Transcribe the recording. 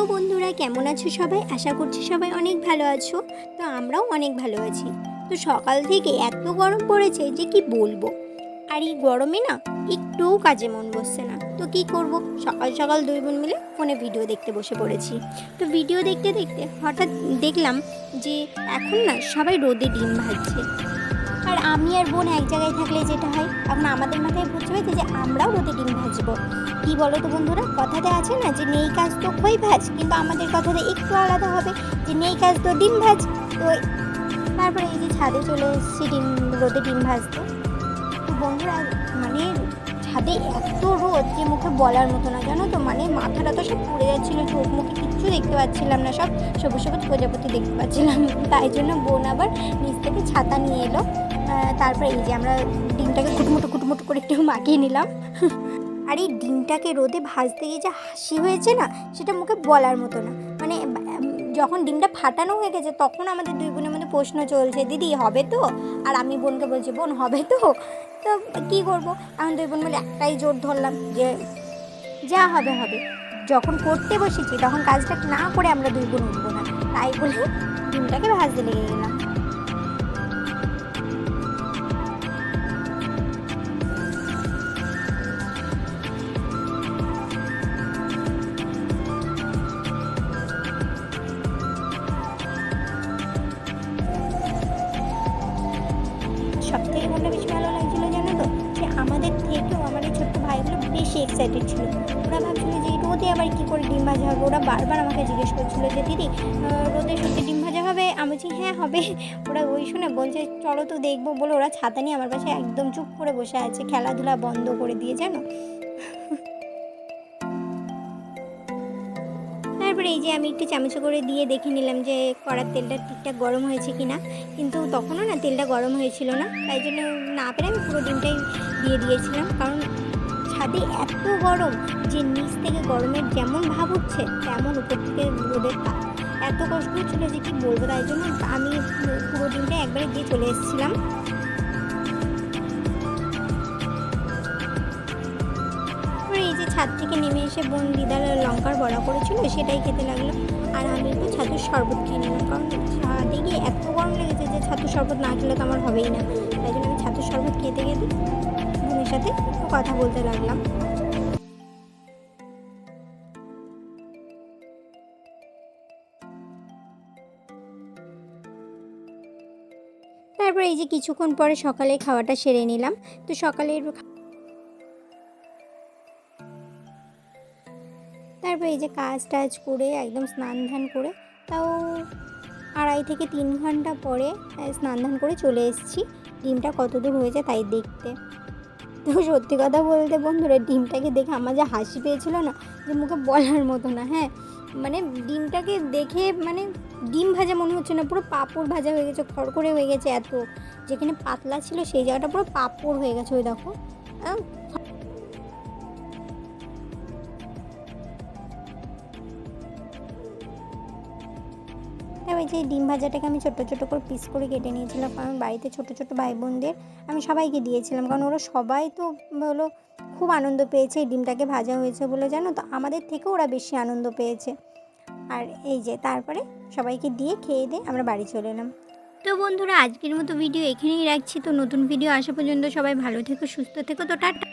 Hello বন্ধুরা, কেমন আছো সবাই? আশা করছি সবাই অনেক ভালো আছো। তো আমরাও অনেক ভালো আছি। তো সকাল থেকে এত গরম পড়েছে যে কি বলব? আর এই গরমে না একটুও কাজে মন বসছে না। তো কি করব? সকাল সকাল দুই বোন মিলে ফোনে ভিডিও দেখতে বসে পড়েছি। তো ভিডিও দেখতে দেখতে হঠাৎ দেখলাম যে এখন না সবাই রোদে ডিম ভাজছে। আমি আর বোন এক জায়গায় থাকলে যেটা হয় এখন আমাদের মাথায় বুঝতে হয়েছে যে আমরাও রোদে ডিম ভাজবো। কি বলো তো বন্ধুরা? কথাতে আছে না যে নেই কাজ তো খই ভাজ, কিন্তু আমাদের কথাতে একটু আলাদা হবে যে নেই কাজ তো ডিম ভাজ। তো তারপরে এই যে ছাদে চলে এসেছি ডিম, রোদে ডিম ভাজতে। তো বন্ধুরা মানে ছাদে এত রোদ যে মুখে বলার মতো না, জানো তো? মানে মাথাটা তো সব পুড়ে যাচ্ছিল, চোখ মুখে কিচ্ছু দেখতে পাচ্ছিলাম না, সব সবুজ সবুজ প্রজাপতি দেখতে পাচ্ছিলাম। তাই জন্য বোন আবার নিচ থেকে ছাতা নিয়ে এলো। তারপরে এই যে আমরা ডিমটাকে কুটমুটো কুটমুটো করে একটু মাখিয়ে নিলাম। আর এই ডিমটাকে রোদে ভাজতে গিয়ে যে হাসি হয়েছে না, সেটা মুখে বলার মতো না। মানে যখন ডিমটা ফাটানো হয়ে গেছে, তখন আমাদের দুই বোনের মধ্যে প্রশ্ন চলছে, দিদি, হবে তো? আর আমি বোনকে বলছি, বোন, হবে তো? তো কী করব? এখন দুই বোন মিলে একটাই জোর ধরলাম যে, যা হবে হবে। যখন করতে বসেছি, তখন কাজটা না করে আমরা দুই বোন উঠবো না। তাই বলে ডিমটাকে ভাজতে লেগে গেলাম। সব থেকে বেশি ভালো লাগছিল জানো তো? যে আমাদের থেকেও আমার এই ছোট্ট ভাইগুলো বেশি এক্সাইটেড ছিল। ওরা ভাবছিল যে রোদে আবার কী করে ডিম ভাজা হবে? ওরা বারবার আমাকে জিজ্ঞেস করছিল যে, দিদি রোদে সত্যি ডিম ভাজা হবে? আমি বলছি হ্যাঁ হবে। ওরা ওই শুনে বলছে, চলো তো দেখব। বলে ওরা ছাতা নিয়ে আমার কাছে একদম চুপ করে বসে আছে। খেলাধুলা বন্ধ করে দিয়ে, জানো? তারপরে এই যে আমি একটু চামচে করে দিয়ে দেখে নিলাম যে কড়ার তেলটা ঠিকঠাক গরম হয়েছে কি না কিন্তু তখনও না তেলটা গরম হয়েছিল না। তাই জন্য না পেরে আমি পুরো ডিমটাই দিয়ে দিয়েছিলাম। কারণ ছাদে এত গরম যে নিচ থেকে গরমের যেমন ভাব উঠছে তেমন উপর থেকে রোদের তাপ। এত কষ্ট হচ্ছিল যে কি বলব? তাই জন্য আমি পুরো ডিমটা একবারে দিয়ে চলে এসেছিলাম। ছাদ থেকে নেমে এসে বোন দিদার লঙ্কার বড়া করেছিল, সেটাই খেতে লাগল। আর আমি একটু ছাতুর শরবত খেয়ে নিলাম, কারণ ছাদে গিয়ে এত গরম লেগেছে যে ছাতুর শরবত না খেলে তো আমার হবেই না। তাই জন্য আমি ছাতুর শরবত খেতে খেতে বোনের সাথে কথা বলতে লাগলাম। তারপরে এই যে কিছুক্ষণ পরে সকালে খাওয়াটা সেরে নিলাম। তো সকালের তারপর এই যে কাজ টাজ করে একদম স্নান ধান করে, তাও আড়াই থেকে তিন ঘণ্টা পরে স্নান ধান করে চলে এসেছি। ডিমটা কত দূর হয়েছে তাই দেখতে। তো সত্যি কথা বলতে বন্ধুরা, ডিমটাকে দেখে আমার যে হাসি পেয়েছিল না, যে মুখে বলার মতো না হ্যাঁ? মানে ডিমটাকে দেখে মানে ডিম ভাজা মনে হচ্ছে না, পুরো পাঁপড় ভাজা হয়ে গেছে, খড়খড়ে হয়ে গেছে এত। যেখানে পাতলা ছিল সেই জায়গাটা পুরো পাঁপড় হয়ে গেছে, ওই দেখো। তারপর যে ডিম ভাজাটাকে আমি ছোটো ছোটো করে পিস করে কেটে নিয়েছিলাম। কারণ বাড়িতে ছোটো ছোটো ভাই বোনদের আমি সবাইকে দিয়েছিলাম। কারণ ওরা সবাই তো হলো খুব আনন্দ পেয়েছে, এই ডিমটাকে ভাজা হয়েছে বলে জানো তো? আমাদের থেকেও ওরা বেশি আনন্দ পেয়েছে। আর এই যে তারপরে সবাইকে দিয়ে খেয়ে দিয়ে আমরা বাড়ি চলে এলাম। তো বন্ধুরা, আজকের মতো ভিডিও এখানেই রাখছি। তো নতুন ভিডিও আসা পর্যন্ত সবাই ভালো থেকো, সুস্থ থেকো। তো টাটা।